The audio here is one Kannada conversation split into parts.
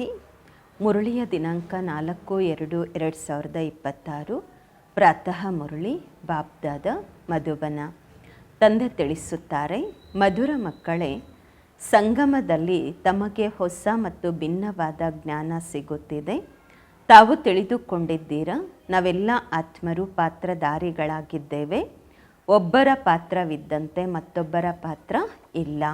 ಶಾಂತಿ ಮುರಳಿಯ ದಿನಾಂಕ ನಾಲ್ಕು ಎರಡು ಎರಡು ಸಾವಿರದ ಇಪ್ಪತ್ತಾರು, ಪ್ರಾತಃ ಮುರಳಿ ಬಾಬ್ದಾದ ಮಧುಬನ. ತಂದೆ ತಿಳಿಸುತ್ತಾರೆ, ಮಧುರ ಮಕ್ಕಳೇ, ಸಂಗಮದಲ್ಲಿ ತಮಗೆ ಹೊಸ ಮತ್ತು ಭಿನ್ನವಾದ ಜ್ಞಾನ ಸಿಗುತ್ತಿದೆ. ತಾವು ತಿಳಿದುಕೊಂಡಿದ್ದೀರಾ, ನಾವೆಲ್ಲ ಆತ್ಮರು ಪಾತ್ರಧಾರಿಗಳಾಗಿದ್ದೇವೆ. ಒಬ್ಬರ ಪಾತ್ರವಿದ್ದಂತೆ ಮತ್ತೊಬ್ಬರ ಪಾತ್ರ ಇಲ್ಲ.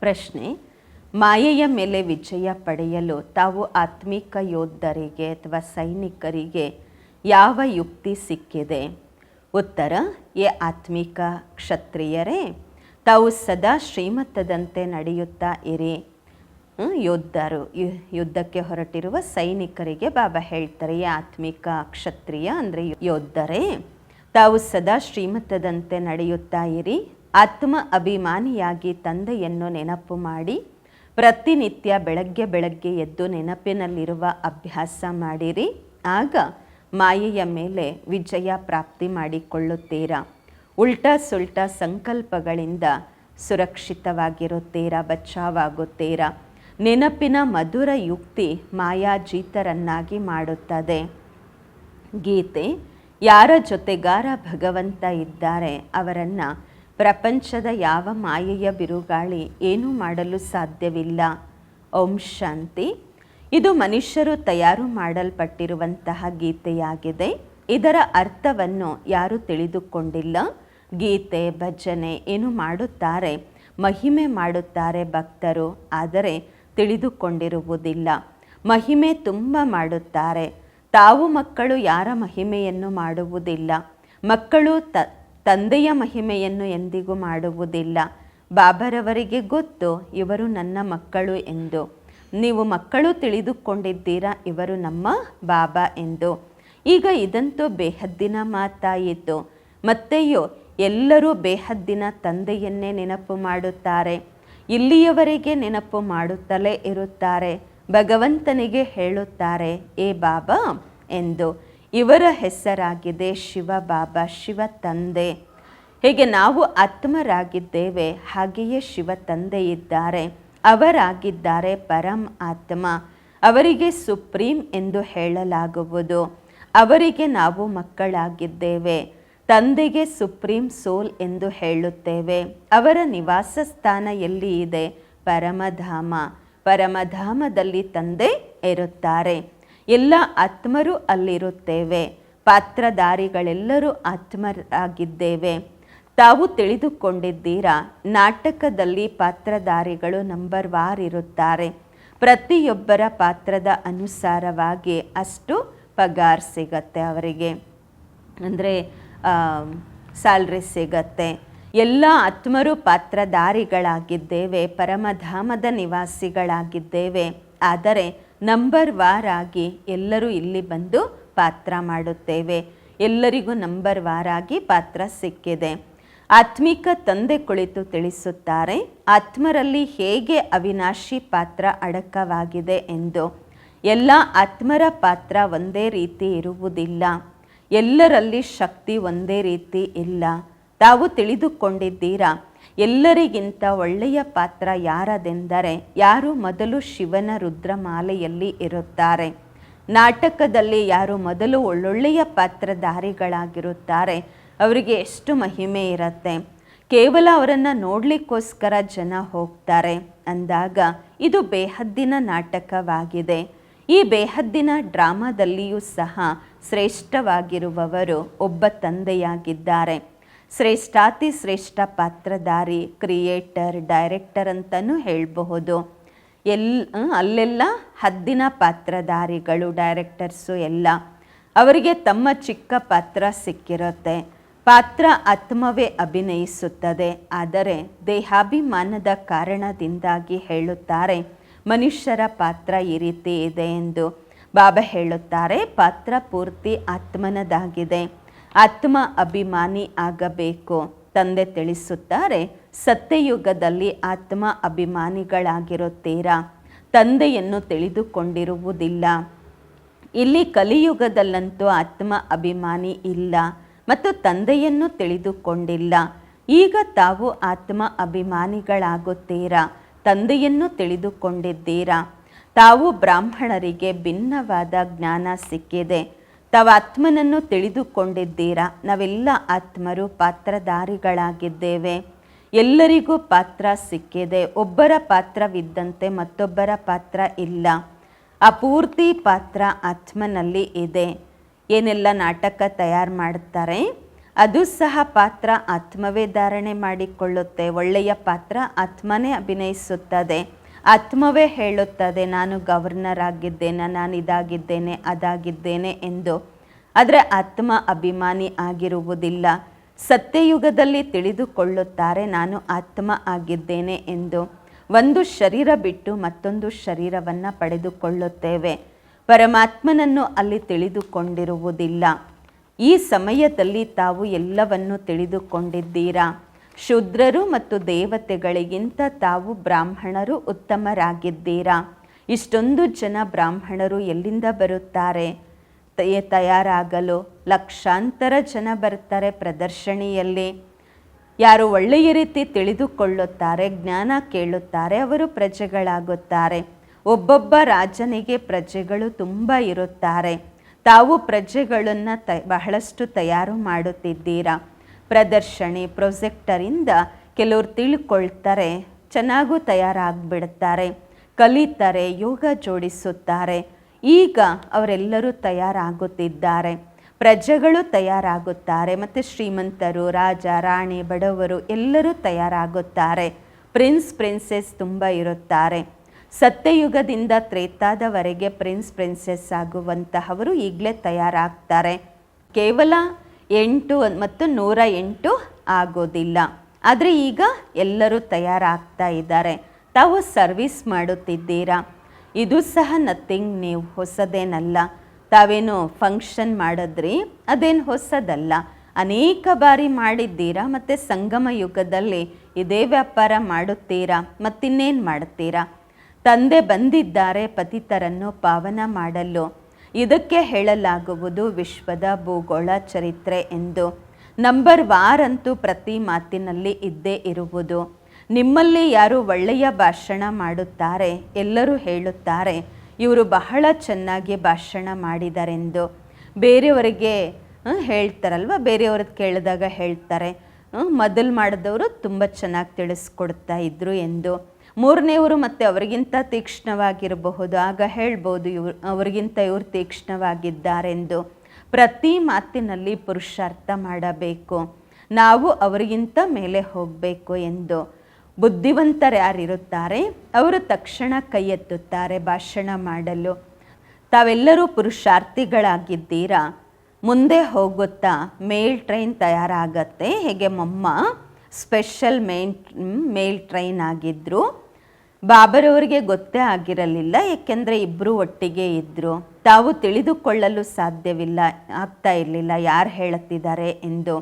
ಪ್ರಶ್ನೆ ಮಾಯೆಯ ಮೇಲೆ ವಿಜಯ ಪಡೆಯಲು ತಾವು ಆತ್ಮಿಕ ಯೋಧರಿಗೆ ಅಥವಾ ಸೈನಿಕರಿಗೆ ಯಾವ ಯುಕ್ತಿ ಸಿಕ್ಕಿದೆ? ಉತ್ತರ ಎ ಆತ್ಮಿಕ ಕ್ಷತ್ರಿಯರೇ, ತಾವು ಸದಾ ಶ್ರೀಮತದಂತೆ ನಡೆಯುತ್ತಾ ಇರಿ. ಯೋಧರು ಯುದ್ಧಕ್ಕೆ ಹೊರಟಿರುವ ಸೈನಿಕರಿಗೆ ಬಾಬಾ ಹೇಳ್ತಾರೆ ಆತ್ಮಿಕ ಕ್ಷತ್ರಿಯ ಅಂದರೆ ಯೋಧರೇ ತಾವು ಸದಾ ಶ್ರೀಮತದಂತೆ ನಡೆಯುತ್ತಾ ಇರಿ. ಆತ್ಮ ಅಭಿಮಾನಿಯಾಗಿ ತಂದೆಯನ್ನು ನೆನಪು ಮಾಡಿ. ಪ್ರತಿನಿತ್ಯ ಬೆಳಗ್ಗೆ ಬೆಳಗ್ಗೆ ಎದ್ದು ನೆನಪಿನಲ್ಲಿರುವ ಅಭ್ಯಾಸ ಮಾಡಿರಿ. ಆಗ ಮಾಯೆಯ ಮೇಲೆ ವಿಜಯ ಪ್ರಾಪ್ತಿ ಮಾಡಿಕೊಳ್ಳುತ್ತೀರಾ? ಉಲ್ಟಾ ಸುಲ್ಟಾ ಸಂಕಲ್ಪಗಳಿಂದ ಸುರಕ್ಷಿತವಾಗಿರುತ್ತೀರಾ, ಬಚಾವಾಗುತ್ತೀರಾ? ನೆನಪಿನ ಮಧುರ ಯುಕ್ತಿ ಮಾಯಾಜೀತರನ್ನಾಗಿ ಮಾಡುತ್ತದೆ. ಗೀತೆ, ಯಾರ ಜೊತೆಗಾರ ಭಗವಂತ ಇದ್ದಾರೆ, ಅವರನ್ನು ಪ್ರಪಂಚದ ಯಾವ ಮಾಯೆಯ ಬಿರುಗಾಳಿ ಏನೂ ಮಾಡಲು ಸಾಧ್ಯವಿಲ್ಲ. ಓಂ ಶಾಂತಿ. ಇದು ಮನುಷ್ಯರು ತಯಾರು ಮಾಡಲ್ಪಟ್ಟಿರುವಂತಹ ಗೀತೆಯಾಗಿದೆ. ಇದರ ಅರ್ಥವನ್ನು ಯಾರು ತಿಳಿದುಕೊಂಡಿಲ್ಲ. ಗೀತೆ, ಭಜನೆ ಏನು ಮಾಡುತ್ತಾರೆ, ಮಹಿಮೆ ಮಾಡುತ್ತಾರೆ ಭಕ್ತರು, ಆದರೆ ತಿಳಿದುಕೊಂಡಿರುವುದಿಲ್ಲ. ಮಹಿಮೆ ತುಂಬ ಮಾಡುತ್ತಾರೆ. ತಾವು ಮಕ್ಕಳು ಯಾರ ಮಹಿಮೆಯನ್ನು ಮಾಡುವುದಿಲ್ಲ. ಮಕ್ಕಳು ತ ತಂದೆಯ ಮಹಿಮೆಯನ್ನು ಎಂದಿಗೂ ಮಾಡುವುದಿಲ್ಲ. ಬಾಬರವರಿಗೆ ಗೊತ್ತು, ಇವರು ನನ್ನ ಮಕ್ಕಳು ಎಂದು. ನೀವು ಮಕ್ಕಳು ತಿಳಿದುಕೊಂಡಿದ್ದೀರಾ, ಇವರು ನಮ್ಮ ಬಾಬಾ ಎಂದು. ಈಗ ಇದಂತೂ ಬೇಹದ್ದಿನ ಮಾತಾಯಿತು. ಮತ್ತೆಯೋ, ಎಲ್ಲರೂ ಬೇಹದ್ದಿನ ತಂದೆಯನ್ನೇ ನೆನಪು ಮಾಡುತ್ತಾರೆ. ಇಲ್ಲಿಯವರೆಗೆ ನೆನಪು ಮಾಡುತ್ತಲೇ ಇರುತ್ತಾರೆ. ಭಗವಂತನಿಗೆ ಹೇಳುತ್ತಾರೆ, ಏ ಬಾಬಾ ಎಂದು. ಇವರ ಹೆಸರಾಗಿದೆ ಶಿವ ಬಾಬಾ, ಶಿವ ತಂದೆ. ಹೇಗೆ ನಾವು ಆತ್ಮರಾಗಿದ್ದೇವೆ, ಹಾಗೆಯೇ ಶಿವ ತಂದೆ ಇದ್ದಾರೆ. ಅವರಾಗಿದ್ದಾರೆ ಪರಂ ಆತ್ಮ. ಅವರಿಗೆ ಸುಪ್ರೀಂ ಎಂದು ಹೇಳಲಾಗುವುದು. ಅವರಿಗೆ ನಾವು ಮಕ್ಕಳಾಗಿದ್ದೇವೆ. ತಂದೆಗೆ ಸುಪ್ರೀಂ ಸೋಲ್ ಎಂದು ಹೇಳುತ್ತೇವೆ. ಅವರ ನಿವಾಸ ಸ್ಥಾನ ಎಲ್ಲಿ ಇದೆ? ಪರಮಧಾಮ. ಪರಮಧಾಮದಲ್ಲಿ ತಂದೆ ಇರುತ್ತಾರೆ. ಎಲ್ಲ ಆತ್ಮರು ಅಲ್ಲಿರುತ್ತೇವೆ. ಪಾತ್ರಧಾರಿಗಳೆಲ್ಲರೂ ಆತ್ಮರಾಗಿದ್ದೇವೆ. ತಾವು ತಿಳಿದುಕೊಂಡಿದ್ದೀರಾ? ನಾಟಕದಲ್ಲಿ ಪಾತ್ರಧಾರಿಗಳು ನಂಬರ್ ವಾರ್ ಇರುತ್ತಾರೆ. ಪ್ರತಿಯೊಬ್ಬರ ಪಾತ್ರದ ಅನುಸಾರವಾಗಿ ಅಷ್ಟು ಪಗಾರ್ ಸಿಗತ್ತೆ ಅವರಿಗೆ. ಅಂದರೆ ಸ್ಯಾಲ್ರಿ ಸಿಗತ್ತೆ. ಎಲ್ಲ ಆತ್ಮರು ಪಾತ್ರಧಾರಿಗಳಾಗಿದ್ದೇವೆ, ಪರಮಧಾಮದ ನಿವಾಸಿಗಳಾಗಿದ್ದೇವೆ. ಆದರೆ ನಂಬರ್ ವಾರ್ ಆಗಿ ಎಲ್ಲರೂ ಇಲ್ಲಿ ಬಂದು ಪಾತ್ರ ಮಾಡುತ್ತೇವೆ. ಎಲ್ಲರಿಗೂ ನಂಬರ್ ವಾರ್ ಆಗಿ ಪಾತ್ರ ಸಿಕ್ಕಿದೆ. ಆತ್ಮಿಕ ತಂದೆ ಕುಳಿತು ತಿಳಿಸುತ್ತಾರೆ, ಆತ್ಮರಲ್ಲಿ ಹೇಗೆ ಅವಿನಾಶಿ ಪಾತ್ರ ಅಡಕವಾಗಿದೆ ಎಂದು. ಎಲ್ಲ ಆತ್ಮರ ಪಾತ್ರ ಒಂದೇ ರೀತಿ ಇರುವುದಿಲ್ಲ. ಎಲ್ಲರಲ್ಲಿ ಶಕ್ತಿ ಒಂದೇ ರೀತಿ ಇಲ್ಲ. ತಾವು ತಿಳಿದುಕೊಂಡಿದ್ದೀರಾ? ಎಲ್ಲರಿಗಿಂತ ಒಳ್ಳೆಯ ಪಾತ್ರ ಯಾರದೆಂದರೆ ಯಾರು ಮೊದಲು ಶಿವನ ರುದ್ರಮಾಲೆಯಲ್ಲಿ ಇರುತ್ತಾರೆ. ನಾಟಕದಲ್ಲಿ ಯಾರು ಮೊದಲು ಒಳ್ಳೊಳ್ಳೆಯ ಪಾತ್ರಧಾರಿಗಳಾಗಿರುತ್ತಾರೆ, ಅವರಿಗೆ ಎಷ್ಟು ಮಹಿಮೆ ಇರುತ್ತೆ. ಕೇವಲ ಅವರನ್ನು ನೋಡಲಿಕ್ಕೋಸ್ಕರ ಜನ ಹೋಗ್ತಾರೆ. ಅಂದಾಗ ಇದು ಬೇಹದ್ದಿನ ನಾಟಕವಾಗಿದೆ. ಈ ಬೇಹದ್ದಿನ ಡ್ರಾಮಾದಲ್ಲಿಯೂ ಸಹ ಶ್ರೇಷ್ಠವಾಗಿರುವವರು ಒಬ್ಬ ತಂದೆಯಾಗಿದ್ದಾರೆ. ಶ್ರೇಷ್ಠಾತಿ ಶ್ರೇಷ್ಠ ಪಾತ್ರಧಾರಿ ಕ್ರಿಯೇಟರ್ ಡೈರೆಕ್ಟರ್ ಅಂತಲೂ ಹೇಳಬಹುದು. ಎಲ್ ಅಲ್ಲೆಲ್ಲ ಹದ್ದಿನ ಪಾತ್ರಧಾರಿಗಳು ಡೈರೆಕ್ಟರ್ಸು ಎಲ್ಲ. ಅವರಿಗೆ ತಮ್ಮ ಚಿಕ್ಕ ಪಾತ್ರ ಸಿಕ್ಕಿರುತ್ತೆ. ಪಾತ್ರ ಆತ್ಮವೇ ಅಭಿನಯಿಸುತ್ತದೆ. ಆದರೆ ದೇಹಾಭಿಮಾನದ ಕಾರಣದಿಂದಾಗಿ ಹೇಳುತ್ತಾರೆ, ಮನುಷ್ಯರ ಪಾತ್ರ ಈ ರೀತಿ ಇದೆ ಎಂದು. ಬಾಬಾ ಹೇಳುತ್ತಾರೆ, ಪಾತ್ರ ಪೂರ್ತಿ ಆತ್ಮನದಾಗಿದೆ. ಆತ್ಮ ಅಭಿಮಾನಿ ಆಗಬೇಕು. ತಂದೆ ತಿಳಿಸುತ್ತಾರೆ, ಸತ್ಯಯುಗದಲ್ಲಿ ಆತ್ಮ ಅಭಿಮಾನಿಗಳಾಗಿರುತ್ತೀರಾ ತಂದೆಯನ್ನು ತಿಳಿದುಕೊಂಡಿರುವುದಿಲ್ಲ. ಇಲ್ಲಿ ಕಲಿಯುಗದಲ್ಲಂತೂ ಆತ್ಮ ಅಭಿಮಾನಿ ಇಲ್ಲ ಮತ್ತು ತಂದೆಯನ್ನು ತಿಳಿದುಕೊಂಡಿಲ್ಲ. ಈಗ ತಾವು ಆತ್ಮ ಅಭಿಮಾನಿಗಳಾಗುತ್ತೀರಾ ತಂದೆಯನ್ನು ತಿಳಿದುಕೊಂಡಿದ್ದೀರಾ? ತಾವು ಬ್ರಾಹ್ಮಣರಿಗೆ ಭಿನ್ನವಾದ ಜ್ಞಾನ ಸಿಕ್ಕಿದೆ. ತಾವು ಆತ್ಮನನ್ನು ತಿಳಿದುಕೊಂಡಿದ್ದೀರಾ? ನಾವೆಲ್ಲ ಆತ್ಮರು, ಪಾತ್ರಧಾರಿಗಳಾಗಿದ್ದೇವೆ. ಎಲ್ಲರಿಗೂ ಪಾತ್ರ ಸಿಕ್ಕಿದೆ. ಒಬ್ಬರ ಪಾತ್ರವಿದ್ದಂತೆ ಮತ್ತೊಬ್ಬರ ಪಾತ್ರ ಇಲ್ಲ. ಆ ಪೂರ್ತಿ ಪಾತ್ರ ಆತ್ಮನಲ್ಲಿ ಇದೆ. ಏನೆಲ್ಲ ನಾಟಕ ತಯಾರು ಮಾಡ್ತಾರೆ? ಅದು ಸಹ ಪಾತ್ರ ಆತ್ಮವೇ ಧಾರಣೆ ಮಾಡಿಕೊಳ್ಳುತ್ತೆ. ಒಳ್ಳೆಯ ಪಾತ್ರ ಆತ್ಮನೇ ಅಭಿನಯಿಸುತ್ತದೆ. ಆತ್ಮವೇ ಹೇಳುತ್ತದೆ, ನಾನು ಗವರ್ನರ್ ಆಗಿದ್ದೇನೆ ನಾನು ಇದಾಗಿದ್ದೇನೆ, ಅದಾಗಿದ್ದೇನೆ ಎಂದು. ಆದರೆ ಆತ್ಮ ಅಭಿಮಾನಿ ಆಗಿರುವುದಿಲ್ಲ. ಸತ್ಯಯುಗದಲ್ಲಿ ತಿಳಿದುಕೊಳ್ಳುತ್ತಾರೆ, ನಾನು ಆತ್ಮ ಆಗಿದ್ದೇನೆ ಎಂದು. ಒಂದು ಶರೀರ ಬಿಟ್ಟು ಮತ್ತೊಂದು ಶರೀರವನ್ನು ಪಡೆದುಕೊಳ್ಳುತ್ತೇವೆ. ಪರಮಾತ್ಮನನ್ನು ಅಲ್ಲಿ ತಿಳಿದುಕೊಂಡಿರುವುದಿಲ್ಲ. ಈ ಸಮಯದಲ್ಲಿ ತಾವು ಎಲ್ಲವನ್ನು ತಿಳಿದುಕೊಂಡಿದ್ದೀರಾ? ಶೂದ್ರರು ಮತ್ತು ದೇವತೆಗಳಿಗಿಂತ ತಾವು ಬ್ರಾಹ್ಮಣರು ಉತ್ತಮರಾಗಿದ್ದೀರಾ? ಇಷ್ಟೊಂದು ಜನ ಬ್ರಾಹ್ಮಣರು ಎಲ್ಲಿಂದ ಬರುತ್ತಾರೆ? ತಯ ತಯಾರಾಗಲು ಲಕ್ಷಾಂತರ ಜನ ಬರ್ತಾರೆ ಪ್ರದರ್ಶನಿಯಲ್ಲಿ. ಯಾರು ಒಳ್ಳೆಯ ರೀತಿ ತಿಳಿದುಕೊಳ್ಳುತ್ತಾರೆ, ಜ್ಞಾನ ಕೇಳುತ್ತಾರೆ, ಅವರು ಪ್ರಜೆಗಳಾಗುತ್ತಾರೆ. ಒಬ್ಬೊಬ್ಬ ರಾಜನಿಗೆ ಪ್ರಜೆಗಳು ತುಂಬ ಇರುತ್ತಾರೆ. ತಾವು ಪ್ರಜೆಗಳನ್ನು ತ, ಬಹಳಷ್ಟು ತಯಾರು ಮಾಡುತ್ತಿದ್ದೀರಾ? ಪ್ರದರ್ಶನಿ ಪ್ರೊಜೆಕ್ಟರಿಂದ ಕೆಲವರು ತಿಳ್ಕೊಳ್ತಾರೆ, ಚೆನ್ನಾಗೂ ತಯಾರಾಗ್ಬಿಡ್ತಾರೆ, ಕಲಿತಾರೆ, ಯೋಗ ಜೋಡಿಸುತ್ತಾರೆ. ಈಗ ಅವರೆಲ್ಲರೂ ತಯಾರಾಗುತ್ತಿದ್ದಾರೆ. ಪ್ರಜೆಗಳು ತಯಾರಾಗುತ್ತಾರೆ, ಮತ್ತು ಶ್ರೀಮಂತರು, ರಾಜ, ರಾಣಿ, ಬಡವರು ಎಲ್ಲರೂ ತಯಾರಾಗುತ್ತಾರೆ. ಪ್ರಿನ್ಸ್, ಪ್ರಿನ್ಸೆಸ್ ತುಂಬ ಇರುತ್ತಾರೆ. ಸತ್ಯಯುಗದಿಂದ ತ್ರೇತಾದವರೆಗೆ ಪ್ರಿನ್ಸ್, ಪ್ರಿನ್ಸೆಸ್ ಆಗುವಂತಹವರು ಈಗಲೇ ತಯಾರಾಗ್ತಾರೆ. ಕೇವಲ ಎಂಟು ಮತ್ತು ನೂರ ಎಂಟು ಆಗೋದಿಲ್ಲ. ಆದರೆ ಈಗ ಎಲ್ಲರೂ ತಯಾರಾಗ್ತಾ ಇದ್ದಾರೆ. ತಾವು ಸರ್ವಿಸ್ ಮಾಡುತ್ತಿದ್ದೀರಾ? ಇದು ಸಹ ನಥಿಂಗ್ ನೀವು ಹೊಸದೇನಲ್ಲ. ತಾವೇನು ಫಂಕ್ಷನ್ ಮಾಡಿದ್ರಿ? ಅದೇನು ಹೊಸದಲ್ಲ. ಅನೇಕ ಬಾರಿ ಮಾಡಿದ್ದೀರಾ? ಮತ್ತು ಸಂಗಮ ಯುಗದಲ್ಲಿ ಇದೇ ವ್ಯಾಪಾರ ಮಾಡುತ್ತೀರಾ? ಮತ್ತಿನ್ನೇನು ಮಾಡುತ್ತೀರಾ ತಂದೆ ಬಂದಿದ್ದಾರೆ ಪತಿತರನ್ನು ಪಾವನ ಮಾಡಲು. ಇದಕ್ಕೆ ಹೇಳಲಾಗುವುದು ವಿಶ್ವದ ಭೂಗೋಳ ಚರಿತ್ರೆ ಎಂದು. ನಂಬರ್ ವಾರ್ ಅಂತೂ ಪ್ರತಿ ಮಾತಿನಲ್ಲಿ ಇದ್ದೇ ಇರುವುದು. ನಿಮ್ಮಲ್ಲಿ ಯಾರು ಒಳ್ಳೆಯ ಭಾಷಣ ಮಾಡುತ್ತಾರೆ, ಎಲ್ಲರೂ ಹೇಳುತ್ತಾರೆ, ಇವರು ಬಹಳ ಚೆನ್ನಾಗಿ ಭಾಷಣ ಮಾಡಿದರೆಂದು. ಬೇರೆಯವರಿಗೆ ಹೇಳ್ತಾರಲ್ವ? ಬೇರೆಯವ್ರದ್ದು ಕೇಳಿದಾಗ ಹೇಳ್ತಾರೆ. ಮೊದಲು ಮಾಡಿದವರು ತುಂಬ ಚೆನ್ನಾಗಿ ತಿಳಿಸ್ಕೊಡ್ತಾ ಇದ್ರು ಎಂದು. ಮೂರನೇವರು ಮತ್ತೆ ಅವರಿಗಿಂತ ತೀಕ್ಷ್ಣವಾಗಿರಬಹುದು. ಆಗ ಹೇಳ್ಬೋದು ಇವ್ರು, ಅವರಿಗಿಂತ ಇವರು ತೀಕ್ಷ್ಣವಾಗಿದ್ದಾರೆಂದು. ಪ್ರತಿ ಮಾತಿನಲ್ಲಿ ಪುರುಷಾರ್ಥ ಮಾಡಬೇಕು. ನಾವು ಅವರಿಗಿಂತ ಮೇಲೆ ಹೋಗಬೇಕು ಎಂದು. ಬುದ್ಧಿವಂತರು ಯಾರಿರುತ್ತಾರೆ? ಅವರು ತಕ್ಷಣ ಕೈ ಎತ್ತುತ್ತಾರೆ ಭಾಷಣ ಮಾಡಲು. ತಾವೆಲ್ಲರೂ ಪುರುಷಾರ್ಥಿಗಳಾಗಿದ್ದೀರಾ? ಮುಂದೆ ಹೋಗುತ್ತಾ ಮೇಲ್ ಟ್ರೈನ್ ತಯಾರಾಗತ್ತೆ? ಹೇಗೆ ಮೊಮ್ಮ? ಸ್ಪೆಷಲ್ ಮೇನ್, ಮೇಲ್ ಟ್ರೈನ್ ಆಗಿದ್ದರು ಬಾಬರವರಿಗೆ ಗೊತ್ತೇ ಆಗಿರಲಿಲ್ಲ, ಏಕೆಂದರೆ ಇಬ್ಬರು ಒಟ್ಟಿಗೆ ಇದ್ದರು ತಾವು ತಿಳಿದುಕೊಳ್ಳಲು ಸಾಧ್ಯವಿಲ್ಲ, ಆಗ್ತಾ ಇರಲಿಲ್ಲ, ಯಾರು ಹೇಳುತ್ತಿದ್ದಾರೆ ಎಂದು.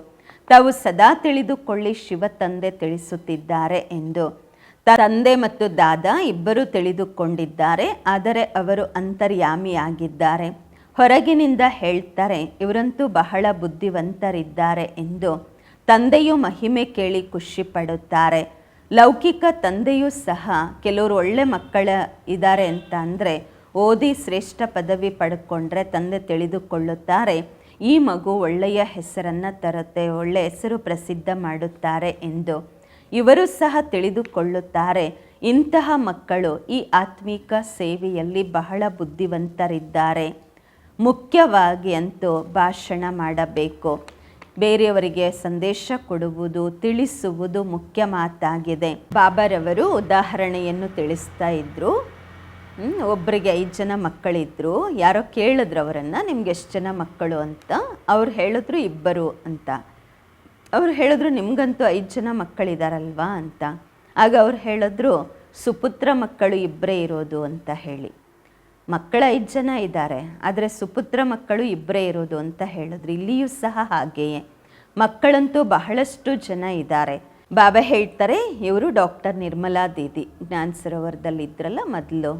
ತಾವು ಸದಾ ತಿಳಿದುಕೊಳ್ಳಿ ಶಿವ ತಂದೆ ತಿಳಿಸುತ್ತಿದ್ದಾರೆ ಎಂದು. ತಂದೆ ಮತ್ತು ದಾದಾ ಇಬ್ಬರು ತಿಳಿದುಕೊಂಡಿದ್ದಾರೆ, ಆದರೆ ಅವರು ಅಂತರ್ಯಾಮಿಯಾಗಿದ್ದಾರೆ. ಹೊರಗಿನಿಂದ ಹೇಳ್ತಾರೆ, ಇವರಂತೂ ಬಹಳ ಬುದ್ಧಿವಂತರಿದ್ದಾರೆ ಎಂದು. ತಂದೆಯು ಮಹಿಮೆ ಕೇಳಿ ಖುಷಿ ಪಡುತ್ತಾರೆ ಲೌಕಿಕ ತಂದೆಯೂ ಸಹ ಕೆಲವರು ಒಳ್ಳೆ ಮಕ್ಕಳ ಇದ್ದಾರೆ ಅಂತ ಅಂದರೆ ಓದಿ ಶ್ರೇಷ್ಠ ಪದವಿ ಪಡ್ಕೊಂಡ್ರೆ ತಂದೆ ತಿಳಿದುಕೊಳ್ಳುತ್ತಾರೆ. ಈ ಮಗು ಒಳ್ಳೆಯ ಹೆಸರನ್ನು ತರುತ್ತೆ ಒಳ್ಳೆಯ ಹೆಸರು ಪ್ರಸಿದ್ಧ ಮಾಡುತ್ತಾರೆ ಎಂದು ಇವರು ಸಹ ತಿಳಿದುಕೊಳ್ಳುತ್ತಾರೆ. ಇಂತಹ ಮಕ್ಕಳು ಈ ಆತ್ಮಿಕ ಸೇವೆಯಲ್ಲಿ ಬಹಳ ಬುದ್ಧಿವಂತರಿದ್ದಾರೆ. ಮುಖ್ಯವಾಗಿ ಅಂತೂ ಭಾಷಣ ಮಾಡಬೇಕು. ಬೇರೆಯವರಿಗೆ ಸಂದೇಶ ಕೊಡುವುದು, ತಿಳಿಸುವುದು ಮುಖ್ಯ ಮಾತಾಗಿದೆ. ಬಾಬಾರವರು ಉದಾಹರಣೆಯನ್ನು ತಿಳಿಸ್ತಾ ಇದ್ರು. ಒಬ್ಬರಿಗೆ ಐದು ಜನ ಮಕ್ಕಳಿದ್ರು. ಯಾರೋ ಕೇಳಿದ್ರು ಅವರನ್ನು, ನಿಮ್ಗೆ ಎಷ್ಟು ಜನ ಮಕ್ಕಳು? ಅಂತ. ಅವ್ರು ಹೇಳಿದ್ರು, ಇಬ್ಬರು ಅಂತ. ಅವ್ರು ಹೇಳಿದ್ರು, ನಿಮಗಂತೂ ಐದು ಜನ ಮಕ್ಕಳಿದಾರಲ್ವಾ? ಅಂತ. ಆಗ ಅವ್ರು ಹೇಳಿದ್ರು, ಸುಪುತ್ರ ಮಕ್ಕಳು ಇಬ್ಬರೇ ಇರೋದು ಅಂತ ಹೇಳಿ. ಮಕ್ಕಳ ಐದು ಜನ ಇದ್ದಾರೆ, ಆದರೆ ಸುಪುತ್ರ ಮಕ್ಕಳು ಇಬ್ಬರೇ ಇರೋದು ಅಂತ ಹೇಳಿದ್ರು. ಇಲ್ಲಿಯೂ ಸಹ ಹಾಗೆಯೇ. ಮಕ್ಕಳಂತೂ ಬಹಳಷ್ಟು ಜನ ಇದ್ದಾರೆ. ಬಾಬಾ ಹೇಳ್ತಾರೆ, ಇವರು ಡಾಕ್ಟರ್ ನಿರ್ಮಲಾ ದೀದಿ. ಜ್ಞಾನ ಸರೋವರದಲ್ಲಿ ಇದ್ರಲ್ಲ ಮೊದಲು.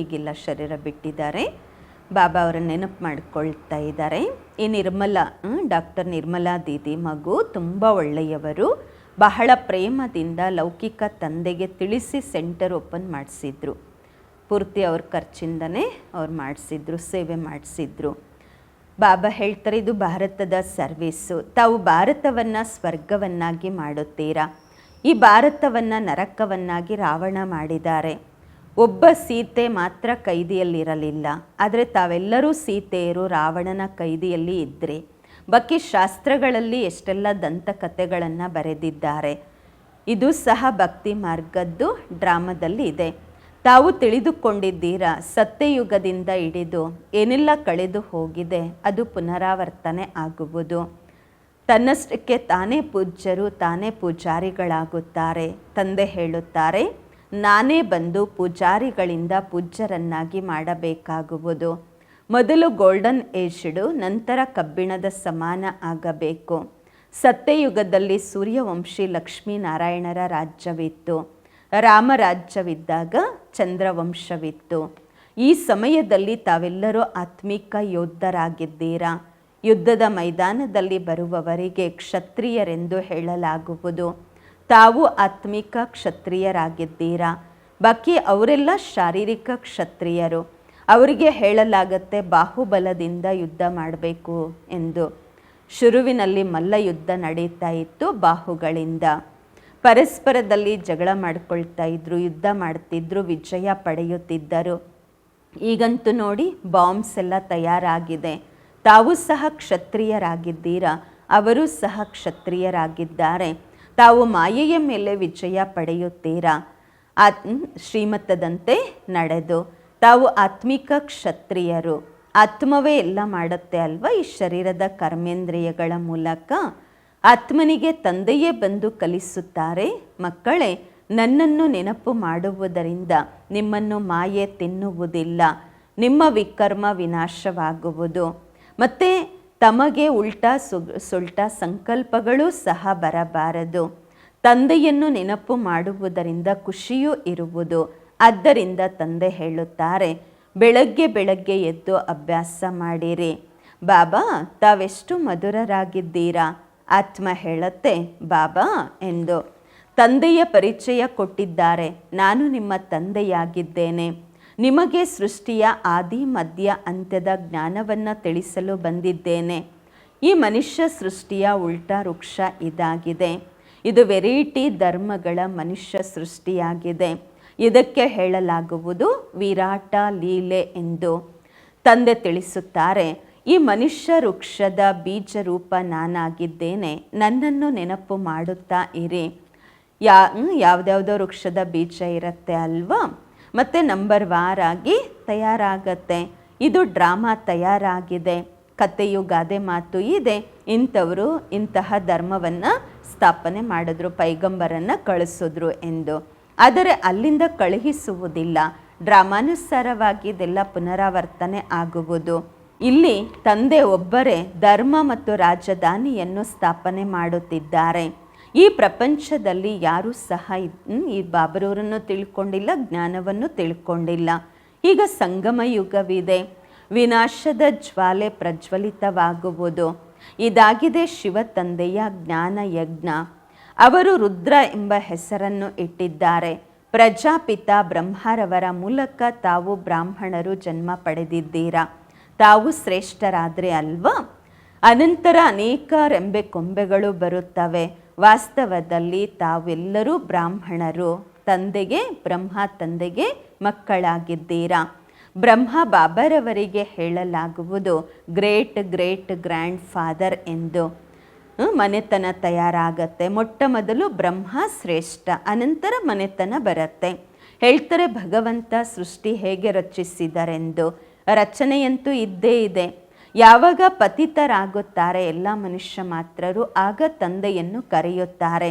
ಈಗಿಲ್ಲ ಶರೀರ ಬಿಟ್ಟಿದ್ದಾರೆ. ಬಾಬಾ ಅವರ ನೆನಪು ಮಾಡ್ಕೊಳ್ತಾ ಇದ್ದಾರೆ. ಈ ನಿರ್ಮಲಾ ಡಾಕ್ಟರ್ ನಿರ್ಮಲಾ ದೀದಿ ಮಗು ತುಂಬ ಒಳ್ಳೆಯವರು. ಬಹಳ ಪ್ರೇಮದಿಂದ ಲೌಕಿಕ ತಂದೆಗೆ ತಿಳಿಸಿ ಸೆಂಟರ್ ಓಪನ್ ಮಾಡಿಸಿದ್ರು. ಪೂರ್ತಿ ಅವ್ರ ಖರ್ಚಿಂದನೇ ಅವ್ರು ಮಾಡಿಸಿದ್ರು, ಸೇವೆ ಮಾಡಿಸಿದ್ರು. ಬಾಬಾ ಹೇಳ್ತಾರೆ, ಇದು ಭಾರತದ ಸರ್ವೀಸು. ತಾವು ಭಾರತವನ್ನು ಸ್ವರ್ಗವನ್ನಾಗಿ ಮಾಡುತ್ತೀರಾ? ಈ ಭಾರತವನ್ನು ನರಕವನ್ನಾಗಿ ರಾವಣ ಮಾಡಿದ್ದಾರೆ. ಒಬ್ಬ ಸೀತೆ ಮಾತ್ರ ಕೈದಿಯಲ್ಲಿರಲಿಲ್ಲ. ಆದರೆ ತಾವೆಲ್ಲರೂ ಸೀತೆಯರು ರಾವಣನ ಕೈದಿಯಲ್ಲಿ ಇದ್ದರೆ ಬಾಕಿ ಶಾಸ್ತ್ರಗಳಲ್ಲಿ ಎಷ್ಟೆಲ್ಲ ದಂತಕಥೆಗಳನ್ನು ಬರೆದಿದ್ದಾರೆ. ಇದು ಸಹ ಭಕ್ತಿ ಮಾರ್ಗದ್ದು ಡ್ರಾಮದಲ್ಲಿ ಇದೆ ತಾವು ತಿಳಿದುಕೊಂಡಿದ್ದೀರಾ, ಸತ್ಯಯುಗದಿಂದ ಹಿಡಿದು ಏನೆಲ್ಲ ಕಳೆದು ಹೋಗಿದೆ, ಅದು ಪುನರಾವರ್ತನೆ ಆಗುವುದು. ತನ್ನಷ್ಟಕ್ಕೆ ತಾನೇ ಪೂಜ್ಯರು, ತಾನೇ ಪೂಜಾರಿಗಳಾಗುತ್ತಾರೆ, ತಂದೆ ಹೇಳುತ್ತಾರೆ, ನಾನೇ ಬಂದು ಪೂಜಾರಿಗಳಿಂದ ಪೂಜ್ಯರನ್ನಾಗಿ ಮಾಡಬೇಕಾಗುವುದು. ಮೊದಲು ಗೋಲ್ಡನ್ ಏಜ್ಡು, ನಂತರ ಕಬ್ಬಿಣದ ಸಮಾನ ಆಗಬೇಕು. ಸತ್ಯಯುಗದಲ್ಲಿ ಸೂರ್ಯವಂಶಿ ಲಕ್ಷ್ಮೀನಾರಾಯಣರ ರಾಜ್ಯವಿತ್ತು. ರಾಮರಾಜ್ಯವಿದ್ದಾಗ ಚಂದ್ರವಂಶವಿತ್ತು. ಈ ಸಮಯದಲ್ಲಿ ತಾವೆಲ್ಲರೂ ಆತ್ಮಿಕ ಯೋದ್ಧರಾಗಿದ್ದೀರಾ? ಯುದ್ಧದ ಮೈದಾನದಲ್ಲಿ ಬರುವವರಿಗೆ ಕ್ಷತ್ರಿಯರೆಂದು ಹೇಳಲಾಗುವುದು. ತಾವು ಆತ್ಮಿಕ ಕ್ಷತ್ರಿಯರಾಗಿದ್ದೀರಾ? ಬಾಕಿ ಅವರೆಲ್ಲ ಶಾರೀರಿಕ ಕ್ಷತ್ರಿಯರು. ಅವರಿಗೆ ಹೇಳಲಾಗತ್ತೆ ಬಾಹುಬಲದಿಂದ ಯುದ್ಧ ಮಾಡಬೇಕು ಎಂದು. ಶುರುವಿನಲ್ಲಿ ಮಲ್ಲ ಯುದ್ಧ ನಡೀತಾ ಇತ್ತು ಬಾಹುಗಳಿಂದ. ಪರಸ್ಪರದಲ್ಲಿ ಜಗಳ ಮಾಡಿಕೊಳ್ತಾ ಇದ್ರು, ಯುದ್ಧ ಮಾಡ್ತಿದ್ರು, ವಿಜಯ ಪಡೆಯುತ್ತಿದ್ದರು. ಈಗಂತೂ ನೋಡಿ, ಬಾಂಬ್ಸ್ ಎಲ್ಲ ತಯಾರಾಗಿದೆ. ತಾವು ಸಹ ಕ್ಷತ್ರಿಯರಾಗಿದ್ದೀರಾ? ಅವರು ಸಹ ಕ್ಷತ್ರಿಯರಾಗಿದ್ದಾರೆ. ತಾವು ಮಾಯೆಯ ಮೇಲೆ ವಿಜಯ ಪಡೆಯುತ್ತೀರಾ? ಆತ್ ಶ್ರೀಮತದಂತೆ ನಡೆದು, ತಾವು ಆತ್ಮಿಕ ಕ್ಷತ್ರಿಯರು. ಆತ್ಮವೇ ಎಲ್ಲ ಮಾಡುತ್ತೆ ಅಲ್ವಾ ಈ ಶರೀರದ ಕರ್ಮೇಂದ್ರಿಯಗಳ ಮೂಲಕ? ಆತ್ಮನಿಗೆ ತಂದೆಯೇ ಬಂದು ಕಲಿಸುತ್ತಾರೆ. ಮಕ್ಕಳೇ, ನನ್ನನ್ನು ನೆನಪು ಮಾಡುವುದರಿಂದ ನಿಮ್ಮನ್ನು ಮಾಯೆ ತಿನ್ನುವುದಿಲ್ಲ. ನಿಮ್ಮ ವಿಕರ್ಮ ವಿನಾಶವಾಗುವುದು. ಮತ್ತು ತಮಗೆ ಉಲ್ಟಾ ಸು, ಸುಲ್ಟ ಸಂಕಲ್ಪಗಳೂ ಸಹ ಬರಬಾರದು. ತಂದೆಯನ್ನು ನೆನಪು ಮಾಡುವುದರಿಂದ ಖುಷಿಯೂ ಇರುವುದು. ಆದ್ದರಿಂದ ತಂದೆ ಹೇಳುತ್ತಾರೆ, ಬೆಳಗ್ಗೆ ಬೆಳಗ್ಗೆ ಎದ್ದು ಅಭ್ಯಾಸ ಮಾಡಿರಿ. ಬಾಬಾ, ತಾವೆಷ್ಟು ಮಧುರರಾಗಿದ್ದೀರಾ? ಆತ್ಮ ಹೇಳತ್ತೆ, ಬಾಬಾ ಎಂದು. ತಂದೆಯ ಪರಿಚಯ ಕೊಟ್ಟಿದ್ದಾರೆ. ನಾನು ನಿಮ್ಮ ತಂದೆಯಾಗಿದ್ದೇನೆ. ನಿಮಗೆ ಸೃಷ್ಟಿಯ ಆದಿ, ಮಧ್ಯ, ಅಂತ್ಯದ ಜ್ಞಾನವನ್ನು ತಿಳಿಸಲು ಬಂದಿದ್ದೇನೆ. ಈ ಮನುಷ್ಯ ಸೃಷ್ಟಿಯ ಉಲ್ಟಾ ವೃಕ್ಷ ಇದಾಗಿದೆ. ಇದು ವೆರೈಟಿ ಧರ್ಮಗಳ ಮನುಷ್ಯ ಸೃಷ್ಟಿಯಾಗಿದೆ. ಇದಕ್ಕೆ ಹೇಳಲಾಗುವುದು ವಿರಾಟ ಲೀಲೆ ಎಂದು. ತಂದೆ ತಿಳಿಸುತ್ತಾರೆ ಈ ಮನುಷ್ಯ ವೃಕ್ಷದ ಬೀಜ ರೂಪ ನಾನಾಗಿದ್ದೇನೆ, ನನ್ನನ್ನು ನೆನಪು ಮಾಡುತ್ತಾ ಇರಿ. ಯಾ ಯಾವುದ್ಯಾವುದೋ ವೃಕ್ಷದ ಬೀಜ ಇರುತ್ತೆ ಅಲ್ವಾ? ಮತ್ತು ನಂಬರ್ ಆಗಿ ತಯಾರಾಗತ್ತೆ. ಇದು ಡ್ರಾಮಾ ತಯಾರಾಗಿದೆ. ಕಥೆಯು ಗಾದೆ ಮಾತು ಇದೆ. ಇಂಥವರು ಇಂತಹ ಧರ್ಮವನ್ನು ಸ್ಥಾಪನೆ ಮಾಡಿದ್ರು, ಪೈಗಂಬರನ್ನು ಕಳಿಸಿದ್ರು ಎಂದು. ಆದರೆ ಅಲ್ಲಿಂದ ಕಳುಹಿಸುವುದಿಲ್ಲ. ಡ್ರಾಮಾನುಸಾರವಾಗಿ ಇದೆಲ್ಲ ಪುನರಾವರ್ತನೆ ಆಗುವುದು. ಇಲ್ಲಿ ತಂದೆ ಒಬ್ಬರೇ ಧರ್ಮ ಮತ್ತು ರಾಜಧಾನಿಯನ್ನು ಸ್ಥಾಪನೆ ಮಾಡುತ್ತಿದ್ದಾರೆ. ಈ ಪ್ರಪಂಚದಲ್ಲಿ ಯಾರೂ ಸಹ ಈ ಬಾಬರವರನ್ನು ತಿಳ್ಕೊಂಡಿಲ್ಲ, ಜ್ಞಾನವನ್ನು ತಿಳ್ಕೊಂಡಿಲ್ಲ. ಈಗ ಸಂಗಮ ಯುಗವಿದೆ. ವಿನಾಶದ ಜ್ವಾಲೆ ಪ್ರಜ್ವಲಿತವಾಗುವುದು. ಇದಾಗಿದೆ ಶಿವ ತಂದೆಯ ಜ್ಞಾನ ಯಜ್ಞ. ಅವರು ರುದ್ರ ಎಂಬ ಹೆಸರನ್ನು ಇಟ್ಟಿದ್ದಾರೆ. ಪ್ರಜಾಪಿತ ಬ್ರಹ್ಮರವರ ಮೂಲಕ ತಾವು ಬ್ರಾಹ್ಮಣರು ಜನ್ಮ ಪಡೆದಿದ್ದೀರಾ? ತಾವು ಶ್ರೇಷ್ಠರಾದರೆ ಅಲ್ವಾ? ಅನಂತರ ಅನೇಕ ರೆಂಬೆ ಕೊಂಬೆಗಳು ಬರುತ್ತವೆ. ವಾಸ್ತವದಲ್ಲಿ ತಾವೆಲ್ಲರೂ ಬ್ರಾಹ್ಮಣರು. ತಂದೆಗೆ, ಬ್ರಹ್ಮ ತಂದೆಗೆ ಮಕ್ಕಳಾಗಿದ್ದೀರಾ? ಬ್ರಹ್ಮ ಬಾಬರವರಿಗೆ ಹೇಳಲಾಗುವುದು, ಗ್ರೇಟ್ ಗ್ರೇಟ್ ಗ್ರ್ಯಾಂಡ್ ಫಾದರ್ ಎಂದು. ಮನೆತನ ತಯಾರಾಗತ್ತೆ. ಮೊಟ್ಟ ಮೊದಲು ಬ್ರಹ್ಮ ಶ್ರೇಷ್ಠ, ಅನಂತರ ಮನೆತನ ಬರುತ್ತೆ. ಹೇಳ್ತಾರೆ ಭಗವಂತ ಸೃಷ್ಟಿ ಹೇಗೆ ರಚಿಸಿದರೆಂದು. ರಚನೆಯಂತೂ ಇದ್ದೇ ಇದೆ. ಯಾವಾಗ ಪತಿತರಾಗುತ್ತಾರೆ ಎಲ್ಲ ಮನುಷ್ಯ ಮಾತ್ರರು, ಆಗ ತಂದೆಯನ್ನು ಕರೆಯುತ್ತಾರೆ.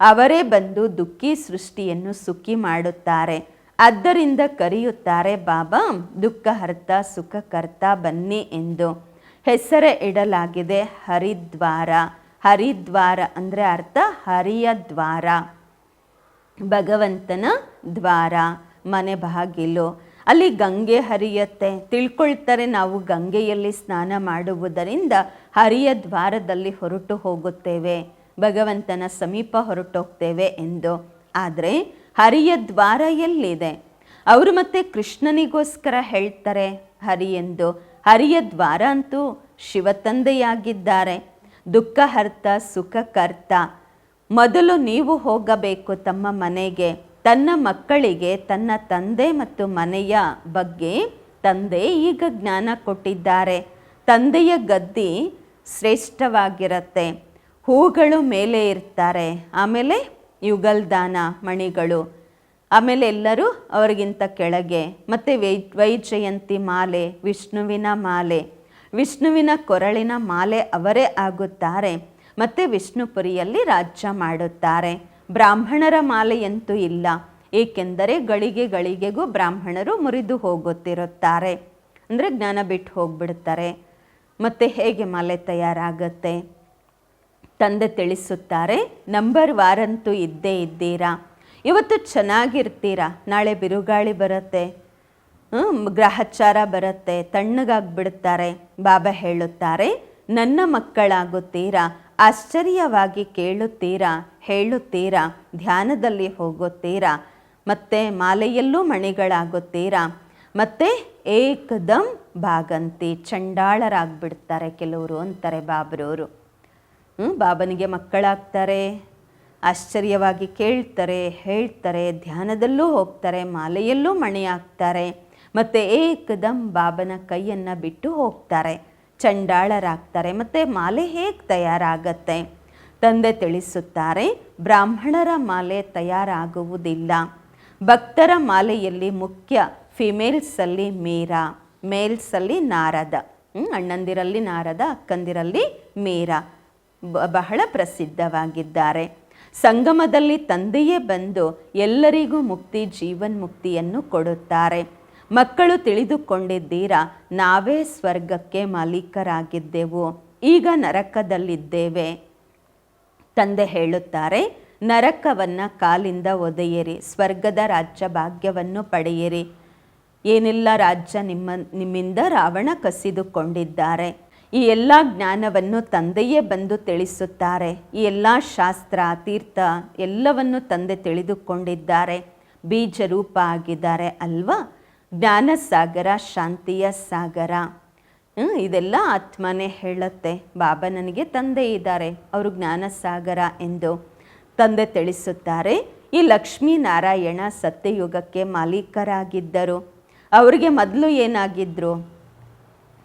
ಅವರೇ ಬಂದು ದುಃಖಿ ಸೃಷ್ಟಿಯನ್ನು ಸುಖಿ ಮಾಡುತ್ತಾರೆ. ಆದ್ದರಿಂದ ಕರೆಯುತ್ತಾರೆ, ಬಾಬಾ ದುಃಖಹರ್ತ ಸುಖಕರ್ತ ಬನ್ನಿ ಎಂದು. ಹೆಸರೇ ಇಡಲಾಗಿದೆ, ಹರಿದ್ವಾರ. ಹರಿದ್ವಾರ ಅಂದರೆ ಅರ್ಥ ಹರಿಯ ದ್ವಾರ. ಭಗವಂತನ ದ್ವಾರ, ಮನೆ ಬಾಗಿಲು. ಅಲ್ಲಿ ಗಂಗೆ ಹರಿಯತ್ತೆ. ತಿಳ್ಕೊಳ್ತಾರೆ ನಾವು ಗಂಗೆಯಲ್ಲಿ ಸ್ನಾನ ಮಾಡುವುದರಿಂದ ಹರಿಯ ದ್ವಾರದಲ್ಲಿ ಹೊರಟು ಹೋಗುತ್ತೇವೆ. ಭಗವಂತನ ಸಮೀಪ ಹೊರಟೋಗ್ತೇವೆ ಎಂದು. ಆದರೆ ಹರಿಯ ದ್ವಾರ ಎಲ್ಲಿದೆ? ಅವರು ಮತ್ತೆ ಕೃಷ್ಣನಿಗೋಸ್ಕರ ಹೇಳ್ತಾರೆ, ಹರಿ ಎಂದು. ಹರಿಯ ದ್ವಾರ ಅಂತೂ ಶಿವತಂದೆಯಾಗಿದ್ದಾರೆ ದುಃಖ ಹರ್ತ, ಸುಖ ಕರ್ತ. ಮೊದಲು ನೀವು ಹೋಗಬೇಕು ತಮ್ಮ ಮನೆಗೆ. ತನ್ನ ಮಕ್ಕಳಿಗೆ ತನ್ನ ತಂದೆ ಮತ್ತು ಮನೆಯ ಬಗ್ಗೆ ತಂದೆ ಈಗ ಜ್ಞಾನ ಕೊಟ್ಟಿದ್ದಾರೆ. ತಂದೆಯ ಗದ್ದಿ ಶ್ರೇಷ್ಠವಾಗಿರತ್ತೆ. ಹೂಗಳು ಮೇಲೆ ಇರ್ತಾರೆ. ಆಮೇಲೆ ಯುಗಲ್ದಾನ ಮಣಿಗಳು. ಆಮೇಲೆ ಎಲ್ಲರೂ ಅವರಿಗಿಂತ ಕೆಳಗೆ. ಮತ್ತು ವೈ ವೈಜಯಂತಿ ಮಾಲೆ, ವಿಷ್ಣುವಿನ ಮಾಲೆ. ವಿಷ್ಣುವಿನ ಕೊರಳಿನ ಮಾಲೆ ಅವರೇ ಆಗುತ್ತಾರೆ. ಮತ್ತು ವಿಷ್ಣುಪುರಿಯಲ್ಲಿ ರಾಜ್ಯ ಮಾಡುತ್ತಾರೆ. ಬ್ರಾಹ್ಮಣರ ಮಾಲೆಯಂತೂ ಇಲ್ಲ. ಏಕೆಂದರೆ ಗಳಿಗೆ ಗಳಿಗೆಗೂ ಬ್ರಾಹ್ಮಣರು ಮುರಿದು ಹೋಗುತ್ತಿರುತ್ತಾರೆ. ಅಂದರೆ ಜ್ಞಾನ ಬಿಟ್ಟು ಹೋಗ್ಬಿಡ್ತಾರೆ. ಮತ್ತು ಹೇಗೆ ಮಾಲೆ ತಯಾರಾಗತ್ತೆ? ತಂದೆ ತಿಳಿಸುತ್ತಾರೆ, ನಂಬರ್ ವಾರಂತೂ ಇದ್ದೇ ಇದ್ದೀರಾ? ಇವತ್ತು ಚೆನ್ನಾಗಿರ್ತೀರಾ? ನಾಳೆ ಬಿರುಗಾಳಿ ಬರುತ್ತೆ. ಗ್ರಹಚಾರ ಬರುತ್ತೆ, ತಣ್ಣಗಾಗ್ಬಿಡ್ತಾರೆ. ಬಾಬಾ ಹೇಳುತ್ತಾರೆ, ನನ್ನ ಮಕ್ಕಳಾಗುತ್ತೀರಾ? ಆಶ್ಚರ್ಯವಾಗಿ ಕೇಳುತ್ತೀರಾ, ಹೇಳುತ್ತೀರಾ, ಧ್ಯಾನದಲ್ಲಿ ಹೋಗುತ್ತೀರಾ, ಮತ್ತೆ ಮಾಲೆಯಲ್ಲೂ ಮಣಿಗಳಾಗುತ್ತೀರಾ, ಮತ್ತೆ ಏಕದಂ ಬಾಗಂತಿ ಚಂಡಾಳರಾಗ್ಬಿಡ್ತಾರೆ ಕೆಲವರು ಅಂತಾರೆ ಬಾಬ್ರವರು. ಹ್ಞೂ ಬಾಬನಿಗೆ ಮಕ್ಕಳಾಗ್ತಾರೆ, ಆಶ್ಚರ್ಯವಾಗಿ ಕೇಳ್ತಾರೆ, ಹೇಳ್ತಾರೆ, ಧ್ಯಾನದಲ್ಲೂ ಹೋಗ್ತಾರೆ, ಮಾಲೆಯಲ್ಲೂ ಮಣಿ ಹಾಕ್ತಾರೆ ಮತ್ತು ಏಕದಂ ಬಾಬನ ಕೈಯನ್ನು ಬಿಟ್ಟು ಹೋಗ್ತಾರೆ. ಚಂಡಾಳರಾಗ್ತಾರೆ ಮತ್ತು ಮಾಲೆ ಹೇಗೆ ತಯಾರಾಗತ್ತೆ? ತಂದೆ ತಿಳಿಸುತ್ತಾರೆ, ಬ್ರಾಹ್ಮಣರ ಮಾಲೆ ತಯಾರಾಗುವುದಿಲ್ಲ. ಭಕ್ತರ ಮಾಲೆಯಲ್ಲಿ ಮುಖ್ಯ ಫಿಮೇಲ್ಸಲ್ಲಿ ಮೀರಾ, ಮೇಲ್ಸಲ್ಲಿ ನಾರದ. ಅಣ್ಣಂದಿರಲ್ಲಿ ನಾರದ, ಅಕ್ಕಂದಿರಲ್ಲಿ ಮೀರಾ. ಬಹಳ ಪ್ರಸಿದ್ಧವಾಗಿದ್ದಾರೆ. ಸಂಗಮದಲ್ಲಿ ತಂದೆಯೇ ಬಂದು ಎಲ್ಲರಿಗೂ ಮುಕ್ತಿ, ಜೀವನ್ಮುಕ್ತಿಯನ್ನು ಕೊಡುತ್ತಾರೆ. ಮಕ್ಕಳು ತಿಳಿದುಕೊಂಡಿದ್ದೀರಾ, ನಾವೇ ಸ್ವರ್ಗಕ್ಕೆ ಮಾಲೀಕರಾಗಿದ್ದೆವು, ಈಗ ನರಕದಲ್ಲಿದ್ದೇವೆ. ತಂದೆ ಹೇಳುತ್ತಾರೆ, ನರಕವನ್ನ ಕಾಲಿಂದ ಒದೆಯಿರಿ, ಸ್ವರ್ಗದ ರಾಜ್ಯ ಭಾಗ್ಯವನ್ನು ಪಡೆಯಿರಿ. ಏನೆಲ್ಲ ರಾಜ್ಯ ನಿಮ್ಮ, ನಿಮ್ಮಿಂದ ರಾವಣ ಕಸಿದುಕೊಂಡಿದ್ದಾರೆ. ಈ ಎಲ್ಲ ಜ್ಞಾನವನ್ನು ತಂದೆಯೇ ಬಂದು ತಿಳಿಸುತ್ತಾರೆ. ಈ ಎಲ್ಲ ಶಾಸ್ತ್ರ, ತೀರ್ಥ ಎಲ್ಲವನ್ನು ತಂದೆ ತಿಳಿದುಕೊಂಡಿದ್ದಾರೆ. ಬೀಜ ರೂಪ ಆಗಿದ್ದಾರೆ ಅಲ್ವಾ? ಜ್ಞಾನ ಸಾಗರ ಶಾಂತಿಯ ಸಾಗರ. ಇದೆಲ್ಲ ಆತ್ಮನೇ ಹೇಳುತ್ತೆ. ಬಾಬಾ ನನಗೆ ತಂದೆ ಇದ್ದಾರೆ. ಅವರು ಜ್ಞಾನ ಸಾಗರ ಎಂದು ತಂದೆ ತಿಳಿಸುತ್ತಾರೆ. ಈ ಲಕ್ಷ್ಮೀನಾರಾಯಣ ಸತ್ಯಯುಗಕ್ಕೆ ಮಾಲೀಕರಾಗಿದ್ದರು. ಅವರಿಗೆ ಮೊದಲು ಏನಾಗಿದ್ರು?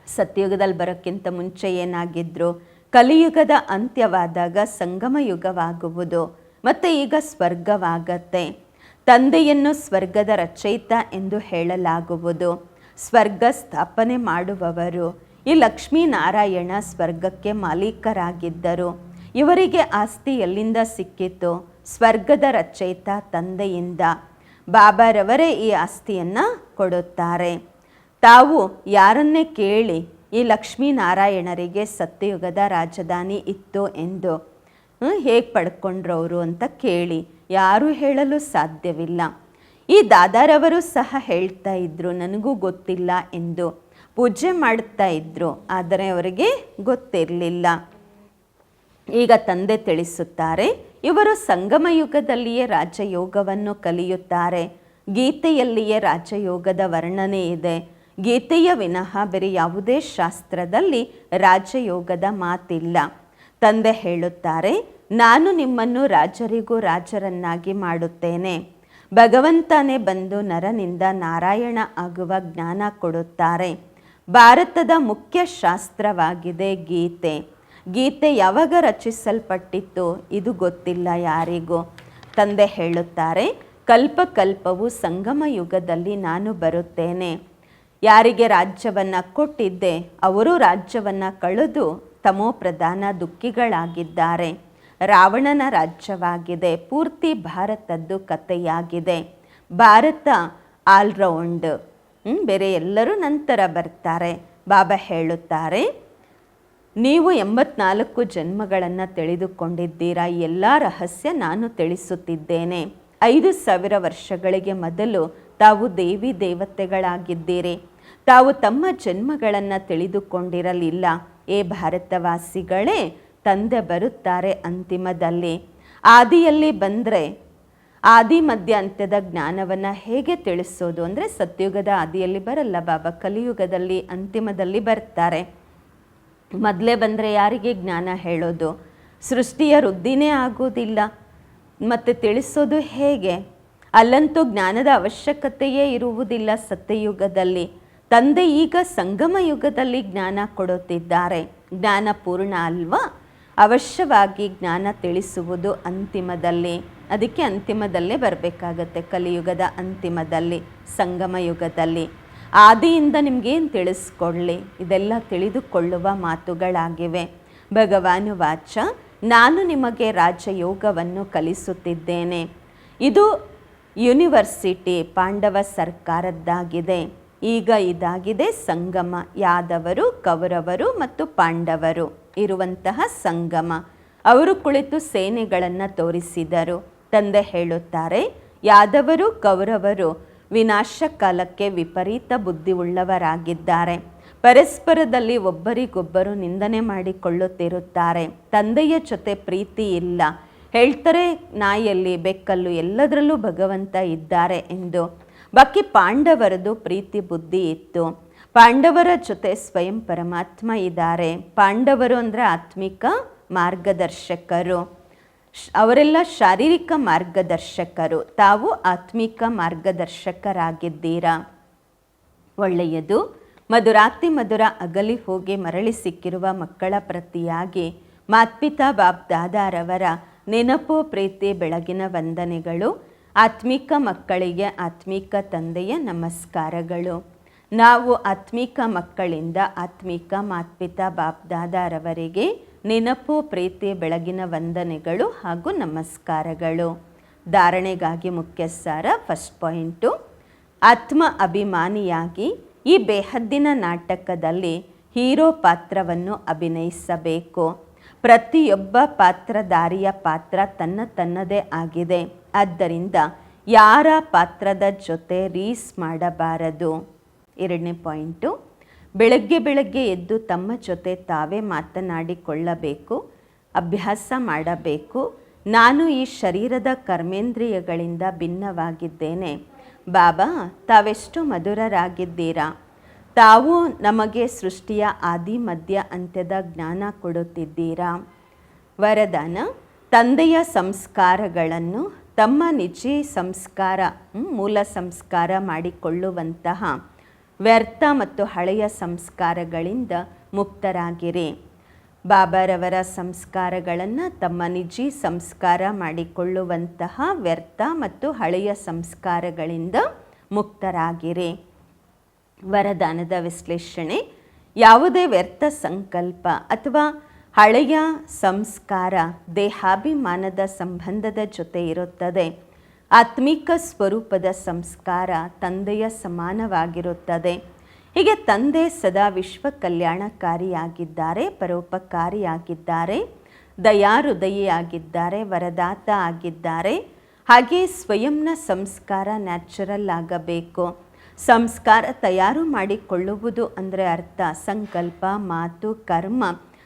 ಸತ್ಯಯುಗದಲ್ಲಿ ಬರೋಕ್ಕಿಂತ ಮುಂಚೆ ಏನಾಗಿದ್ರು? ಕಲಿಯುಗದ ಅಂತ್ಯವಾದಾಗ ಸಂಗಮ ಯುಗವಾಗುವುದು ಮತ್ತು ಈಗ ಸ್ವರ್ಗವಾಗತ್ತೆ. ತಂದೆಯನ್ನು ಸ್ವರ್ಗದ ರಚಯಿತ ಎಂದು ಹೇಳಲಾಗುವುದು. ಸ್ವರ್ಗ ಸ್ಥಾಪನೆ ಮಾಡುವವರು. ಈ ಲಕ್ಷ್ಮೀನಾರಾಯಣ ಸ್ವರ್ಗಕ್ಕೆ ಮಾಲೀಕರಾಗಿದ್ದರು. ಇವರಿಗೆ ಆಸ್ತಿ ಎಲ್ಲಿಂದ ಸಿಕ್ಕಿತು? ಸ್ವರ್ಗದ ರಚಯಿತ ತಂದೆಯಿಂದ. ಬಾಬಾರವರೇ ಈ ಆಸ್ತಿಯನ್ನು ಕೊಡುತ್ತಾರೆ. ತಾವು ಯಾರನ್ನೇ ಕೇಳಿ ಈ ಲಕ್ಷ್ಮೀನಾರಾಯಣರಿಗೆ ಸತ್ಯಯುಗದ ರಾಜಧಾನಿ ಇತ್ತು ಎಂದು ಹೇಗೆ ಪಡ್ಕೊಂಡ್ರು ಅವರು ಅಂತ ಕೇಳಿ ಯಾರೂ ಹೇಳಲು ಸಾಧ್ಯವಿಲ್ಲ. ಈ ದಾದಾರವರು ಸಹ ಹೇಳ್ತಾ ಇದ್ರು, ನನಗೂ ಗೊತ್ತಿಲ್ಲ ಎಂದು. ಪೂಜೆ ಮಾಡ್ತಾ ಇದ್ರು, ಆದರೆ ಅವರಿಗೆ ಗೊತ್ತಿರಲಿಲ್ಲ. ಈಗ ತಂದೆ ತಿಳಿಸುತ್ತಾರೆ, ಇವರು ಸಂಗಮ ಯುಗದಲ್ಲಿಯೇ ರಾಜಯೋಗವನ್ನು ಕಲಿಯುತ್ತಾರೆ. ಗೀತೆಯಲ್ಲಿಯೇ ರಾಜಯೋಗದ ವರ್ಣನೆ ಇದೆ. ಗೀತೆಯ ವಿನಃ ಬೇರೆ ಯಾವುದೇ ಶಾಸ್ತ್ರದಲ್ಲಿ ರಾಜಯೋಗದ ಮಾತಿಲ್ಲ. ತಂದೆ ಹೇಳುತ್ತಾರೆ, ನಾನು ನಿಮ್ಮನ್ನು ರಾಜರಿಗೂ ರಾಜರನ್ನಾಗಿ ಮಾಡುತ್ತೇನೆ. ಭಗವಂತನೇ ಬಂದು ನರನಿಂದ ನಾರಾಯಣ ಆಗುವ ಜ್ಞಾನ ಕೊಡುತ್ತಾರೆ. ಭಾರತದ ಮುಖ್ಯ ಶಾಸ್ತ್ರವಾಗಿದೆ ಗೀತೆ. ಗೀತೆ ಯಾವಾಗ ರಚಿಸಲ್ಪಟ್ಟಿತ್ತು ಇದು ಗೊತ್ತಿಲ್ಲ ಯಾರಿಗೂ. ತಂದೆ ಹೇಳುತ್ತಾರೆ, ಕಲ್ಪಕಲ್ಪವು ಸಂಗಮ ಯುಗದಲ್ಲಿ ನಾನು ಬರುತ್ತೇನೆ. ಯಾರಿಗೆ ರಾಜ್ಯವನ್ನು ಕೊಟ್ಟಿದ್ದೆ, ಅವರು ರಾಜ್ಯವನ್ನು ಕಳೆದು ತಮೋ ಪ್ರಧಾನ ದುಃಖಿಗಳಾಗಿದ್ದಾರೆ. ರಾವಣನ ರಾಜ್ಯವಾಗಿದೆ. ಪೂರ್ತಿ ಭಾರತದ್ದು ಕಥೆಯಾಗಿದೆ. Bharat all round. ಬೇರೆ ಎಲ್ಲರೂ ನಂತರ ಬರ್ತಾರೆ. ಬಾಬಾ ಹೇಳುತ್ತಾರೆ, ನೀವು ಎಂಬತ್ನಾಲ್ಕು ಜನ್ಮಗಳನ್ನು ತಿಳಿದುಕೊಂಡಿದ್ದೀರಾ? ಎಲ್ಲ ರಹಸ್ಯ ನಾನು ತಿಳಿಸುತ್ತಿದ್ದೇನೆ. ಐದು ಸಾವಿರ ವರ್ಷಗಳಿಗೆ ಮೊದಲು ತಾವು ದೇವಿ ದೇವತೆಗಳಾಗಿದ್ದೀರಿ. ತಾವು ತಮ್ಮ ಜನ್ಮಗಳನ್ನು ತಿಳಿದುಕೊಂಡಿರಲಿಲ್ಲ. ಏ ಭಾರತವಾಸಿಗಳೇ, ತಂದೆ ಬರುತ್ತಾರೆ ಅಂತಿಮದಲ್ಲಿ. ಆದಿಯಲ್ಲಿ ಬಂದರೆ, ಆದಿ ಮಧ್ಯ ಅಂತ್ಯದ ಜ್ಞಾನವನ್ನು ಹೇಗೆ ತಿಳಿಸೋದು ಅಂದರೆ ಸತ್ಯುಗದ ಆದಿಯಲ್ಲಿ ಬರಲ್ಲ ಬಾಬಾ ಕಲಿಯುಗದಲ್ಲಿ ಅಂತಿಮದಲ್ಲಿ ಬರ್ತಾರೆ. ಮೊದಲೇ ಬಂದರೆ ಯಾರಿಗೆ ಜ್ಞಾನ ಹೇಳೋದು? ಸೃಷ್ಟಿಯ ವೃದ್ಧಿನೇ ಆಗೋದಿಲ್ಲ ಮತ್ತು ತಿಳಿಸೋದು ಹೇಗೆ? ಅಲ್ಲಂತೂ ಜ್ಞಾನದ ಅವಶ್ಯಕತೆಯೇ ಇರುವುದಿಲ್ಲ ಸತ್ಯಯುಗದಲ್ಲಿ. ತಂದೆ ಈಗ ಸಂಗಮ ಯುಗದಲ್ಲಿ ಜ್ಞಾನ ಕೊಡುತ್ತಿದ್ದಾರೆ. ಜ್ಞಾನ ಪೂರ್ಣ ಅಲ್ವಾ? ಅವಶ್ಯವಾಗಿ ಜ್ಞಾನ ತಿಳಿಸುವುದು ಅಂತಿಮದಲ್ಲಿ. ಅದಕ್ಕೆ ಅಂತಿಮದಲ್ಲೇ ಬರಬೇಕಾಗತ್ತೆ ಕಲಿಯುಗದ ಅಂತಿಮದಲ್ಲಿ, ಸಂಗಮ ಯುಗದಲ್ಲಿ. ಆದಿಯಿಂದ ನಿಮಗೇನು ತಿಳಿಸ್ಕೊಳ್ಳಿ? ಇದೆಲ್ಲ ತಿಳಿದುಕೊಳ್ಳುವ ಮಾತುಗಳಾಗಿವೆ. ಭಗವಾನು ವಾಚ, ನಾನು ನಿಮಗೆ ರಾಜಯೋಗವನ್ನು ಕಲಿಸುತ್ತಿದ್ದೇನೆ. ಇದು ಯೂನಿವರ್ಸಿಟಿ, ಪಾಂಡವ ಸರ್ಕಾರದ್ದಾಗಿದೆ. ಈಗ ಇದಾಗಿದೆ ಸಂಗಮ. ಯಾದವರು, ಕೌರವರು ಮತ್ತು ಪಾಂಡವರು ಇರುವಂತಹ ಸಂಗಮ. ಅವರು ಕುಳಿತು ಸೇನೆಗಳನ್ನು ತೋರಿಸಿದರು. ತಂದೆ ಹೇಳುತ್ತಾರೆ, ಯಾದವರು, ಕೌರವರು ವಿನಾಶ ಕಾಲಕ್ಕೆ ವಿಪರೀತ ಬುದ್ಧಿ ಉಳ್ಳವರಾಗಿದ್ದಾರೆ ಪರಸ್ಪರದಲ್ಲಿ ಒಬ್ಬರಿಗೊಬ್ಬರು ನಿಂದನೆ ಮಾಡಿಕೊಳ್ಳುತ್ತಿರುತ್ತಾರೆ. ತಂದೆಯ ಜೊತೆ ಪ್ರೀತಿ ಇಲ್ಲ. ಹೇಳ್ತಾರೆ, ನಾಯಲ್ಲಿ ಬೆಕ್ಕಲ್ಲು ಎಲ್ಲದರಲ್ಲೂ ಭಗವಂತ ಇದ್ದಾರೆ ಎಂದು. ಬಾಕಿ ಪಾಂಡವರದು ಪ್ರೀತಿ ಬುದ್ಧಿ ಇತ್ತು. ಪಾಂಡವರ ಜೊತೆ ಸ್ವಯಂ ಪರಮಾತ್ಮ ಇದ್ದಾರೆ. ಪಾಂಡವರು ಅಂದರೆ ಆತ್ಮಿಕ ಮಾರ್ಗದರ್ಶಕರು. ಅವರೆಲ್ಲ ಶಾರೀರಿಕ ಮಾರ್ಗದರ್ಶಕರು. ತಾವು ಆತ್ಮಿಕ ಮಾರ್ಗದರ್ಶಕರಾಗಿದ್ದೀರಾ. ಒಳ್ಳೆಯದು. ಮಧುರಾತಿ ಮಧುರ ಅಗಲಿ ಹೋಗಿ ಮರಳಿ ಸಿಕ್ಕಿರುವ ಮಕ್ಕಳ ಪ್ರತಿಯಾಗಿ ಮಾತ್ಪಿತಾ ಬಾಬ್ ದಾದಾರವರ ನೆನಪು ಪ್ರೀತಿ ಬೆಳಗಿನ ವಂದನೆಗಳು ಆತ್ಮಿಕ ಮಕ್ಕಳಿಗೆ ಆತ್ಮಿಕ ತಂದೆಯ ನಮಸ್ಕಾರಗಳು. ನಾವು ಆತ್ಮಿಕ ಮಕ್ಕಳಿಂದ ಆತ್ಮಿಕ ಮಾತ್ಪಿತ ಬಾಪ್ದಾದಾರವರಿಗೆ ನೆನಪು ಪ್ರೀತಿ ಬೆಳಗಿನ ವಂದನೆಗಳು ಹಾಗೂ ನಮಸ್ಕಾರಗಳು. ಧಾರಣೆಗಾಗಿ ಮುಖ್ಯ ಸಾರ ಫಸ್ಟ್ ಪಾಯಿಂಟು. ಆತ್ಮ ಅಭಿಮಾನಿಯಾಗಿ ಈ ಬೇಹದ್ದಿನ ನಾಟಕದಲ್ಲಿ ಹೀರೋ ಪಾತ್ರವನ್ನು ಅಭಿನಯಿಸಬೇಕು. ಪ್ರತಿಯೊಬ್ಬ ಪಾತ್ರಧಾರಿಯ ಪಾತ್ರ ತನ್ನ ತನ್ನದೇ ಆಗಿದೆ. ಆದ್ದರಿಂದ ಯಾರ ಪಾತ್ರದ ಜೊತೆ ರೀಸ್ ಮಾಡಬಾರದು? ಎರಡನೇ ಪಾಯಿಂಟು, ಬೆಳಗ್ಗೆ ಬೆಳಗ್ಗೆ ಎದ್ದು ತಮ್ಮ ಜೊತೆ ತಾವೇ ಮಾತನಾಡಿಕೊಳ್ಳಬೇಕು, ಅಭ್ಯಾಸ ಮಾಡಬೇಕು. ನಾನು ಈ ಶರೀರದ ಕರ್ಮೇಂದ್ರಿಯಗಳಿಂದ ಭಿನ್ನವಾಗಿದ್ದೇನೆ. ಬಾಬಾ, ತಾವೆಷ್ಟು ಮಧುರರಾಗಿದ್ದೀರಾ? ತಾವು ನಮಗೆ ಸೃಷ್ಟಿಯ ಆದಿ, ಮಧ್ಯ, ಅಂತ್ಯದ ಜ್ಞಾನ ಕೊಡುತ್ತಿದ್ದೀರಾ? ವರದಾನ, ತಂದೆಯ ಸಂಸ್ಕಾರಗಳನ್ನು ತಮ್ಮ ನಿಜಿ ಸಂಸ್ಕಾರ ಮೂಲ ಸಂಸ್ಕಾರ ಮಾಡಿಕೊಳ್ಳುವಂತಹ ವ್ಯರ್ಥ ಮತ್ತು ಹಳೆಯ ಸಂಸ್ಕಾರಗಳಿಂದ ಮುಕ್ತರಾಗಿರಿ. ಬಾಬಾರವರ ಸಂಸ್ಕಾರಗಳನ್ನು ತಮ್ಮ ನಿಜಿ ಸಂಸ್ಕಾರ ಮಾಡಿಕೊಳ್ಳುವಂತಹ ವ್ಯರ್ಥ ಮತ್ತು ಹಳೆಯ ಸಂಸ್ಕಾರಗಳಿಂದ ಮುಕ್ತರಾಗಿರಿ. ವರದಾನದ ವಿಶ್ಲೇಷಣೆ, ಯಾವುದೇ ವ್ಯರ್ಥ ಸಂಕಲ್ಪ ಅಥವಾ ಹಳೆಯ ಸಂಸ್ಕಾರ ದೇಹಾಭಿಮಾನದ ಸಂಬಂಧದ ಜೊತೆ ಇರುತ್ತದೆ. ಆತ್ಮಿಕ ಸ್ವರೂಪದ ಸಂಸ್ಕಾರ ತಂದೆಯ ಸಮಾನವಾಗಿರುತ್ತದೆ. ಹೀಗೆ ತಂದೆ ಸದಾ ವಿಶ್ವ ಕಲ್ಯಾಣಕಾರಿಯಾಗಿದ್ದಾರೆ ಪರೋಪಕಾರಿಯಾಗಿದ್ದಾರೆ ದಯಾರುದಯಿಯಾಗಿದ್ದಾರೆ ವರದಾತ ಆಗಿದ್ದಾರೆ. ಹಾಗೆ ಸ್ವಯಂನ ಸಂಸ್ಕಾರ ನ್ಯಾಚುರಲ್ ಆಗಬೇಕು. ಸಂಸ್ಕಾರ ತಯಾರು ಮಾಡಿಕೊಳ್ಳುವುದು ಅಂದರೆ ಅರ್ಥ, ಸಂಕಲ್ಪ, ಮಾತು, ಕರ್ಮ.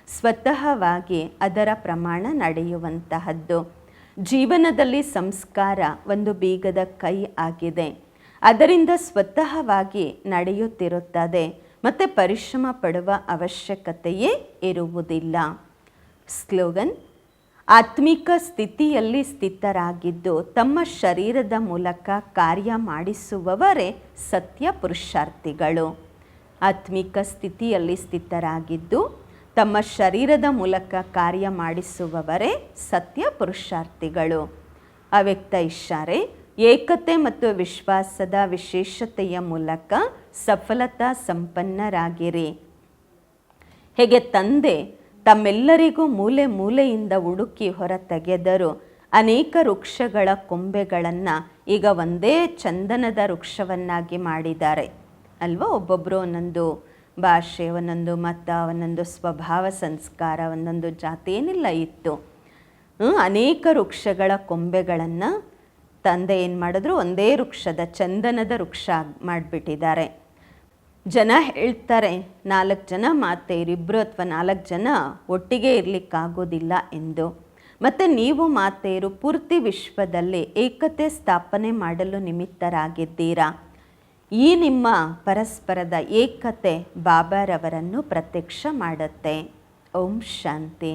ಸ್ವತಃವಾಗಿ ಅದರ ಪ್ರಮಾಣ ನಡೆಯುವಂತಹದ್ದು. ಜೀವನದಲ್ಲಿ ಸಂಸ್ಕಾರ ಒಂದು ಬೀಗದ ಕೈ ಆಗಿದೆ. ಅದರಿಂದ ಸ್ವತಃವಾಗಿ ನಡೆಯುತ್ತಿರುತ್ತದೆ. ಮತ್ತು ಪರಿಶ್ರಮ ಪಡುವ ಅವಶ್ಯಕತೆಯೇ ಇರುವುದಿಲ್ಲ. ಸ್ಲೋಗನ್, ಆತ್ಮಿಕ ಸ್ಥಿತಿಯಲ್ಲಿ ಸ್ಥಿತರಾಗಿದ್ದು ತಮ್ಮ ಶರೀರದ ಮೂಲಕ ಕಾರ್ಯ ಮಾಡಿಸುವವರೇ ಸತ್ಯ ಪುರುಷಾರ್ಥಿಗಳು. ಆತ್ಮಿಕ ಸ್ಥಿತಿಯಲ್ಲಿ ಸ್ಥಿತರಾಗಿದ್ದು ತಮ್ಮ ಶರೀರದ ಮೂಲಕ ಕಾರ್ಯ ಮಾಡಿಸುವವರೇ ಸತ್ಯ ಪುರುಷಾರ್ಥಿಗಳು. ಅವ್ಯಕ್ತ ಇಷ್ಟಾರೆ, ಏಕತೆ ಮತ್ತು ವಿಶ್ವಾಸದ ವಿಶೇಷತೆಯ ಮೂಲಕ ಸಫಲತಾ ಸಂಪನ್ನರಾಗಿರಿ. ಹೇಗೆ ತಂದೆ, ತಮ್ಮೆಲ್ಲರಿಗೂ ಮೂಲೆ ಮೂಲೆಯಿಂದ ಹುಡುಕಿ ಹೊರ ತೆಗೆದರು ಅನೇಕ ವೃಕ್ಷಗಳ ಕೊಂಬೆಗಳನ್ನು ಈಗ ಒಂದೇ ಚಂದನದ ವೃಕ್ಷವನ್ನಾಗಿ ಮಾಡಿದ್ದಾರೆ. ಅಲ್ವಾ ಒಬ್ಬೊಬ್ಬರು ಒಂದೊಂದು. ಭಾಷೆ ಒಂದೊಂದು ಮತ ಒಂದೊಂದು ಸ್ವಭಾವ ಸಂಸ್ಕಾರ ಒಂದೊಂದು ಜಾತಿ ಏನಿಲ್ಲ ಇತ್ತು ಅನೇಕ ವೃಕ್ಷಗಳ ಕೊಂಬೆಗಳನ್ನು ತಂದೆ ಏನು ಮಾಡಿದ್ರು? ಒಂದೇ ವೃಕ್ಷದ ಚಂದನದ ವೃಕ್ಷ ಮಾಡಿಬಿಟ್ಟಿದ್ದಾರೆ. ಜನ ಹೇಳ್ತಾರೆ, ನಾಲ್ಕು ಜನ ಮಾತೆಯರಿಬ್ಬರು ಅಥವಾ ನಾಲ್ಕು ಜನ ಒಟ್ಟಿಗೆ ಇರಲಿಕ್ಕಾಗೋದಿಲ್ಲ ಎಂದು. ಮತ್ತು ನೀವು ಮಾತೆಯರು ಪೂರ್ತಿ ವಿಶ್ವದಲ್ಲಿ ಏಕತೆ ಸ್ಥಾಪನೆ ಮಾಡಲು ನಿಮಿತ್ತರಾಗಿದ್ದೀರಾ? ಈ ನಿಮ್ಮ ಪರಸ್ಪರದ ಏಕತೆ ಬಾಬಾರವರನ್ನು ಪ್ರತ್ಯಕ್ಷ ಮಾಡುತ್ತೆ. ಓಂ ಶಾಂತಿ.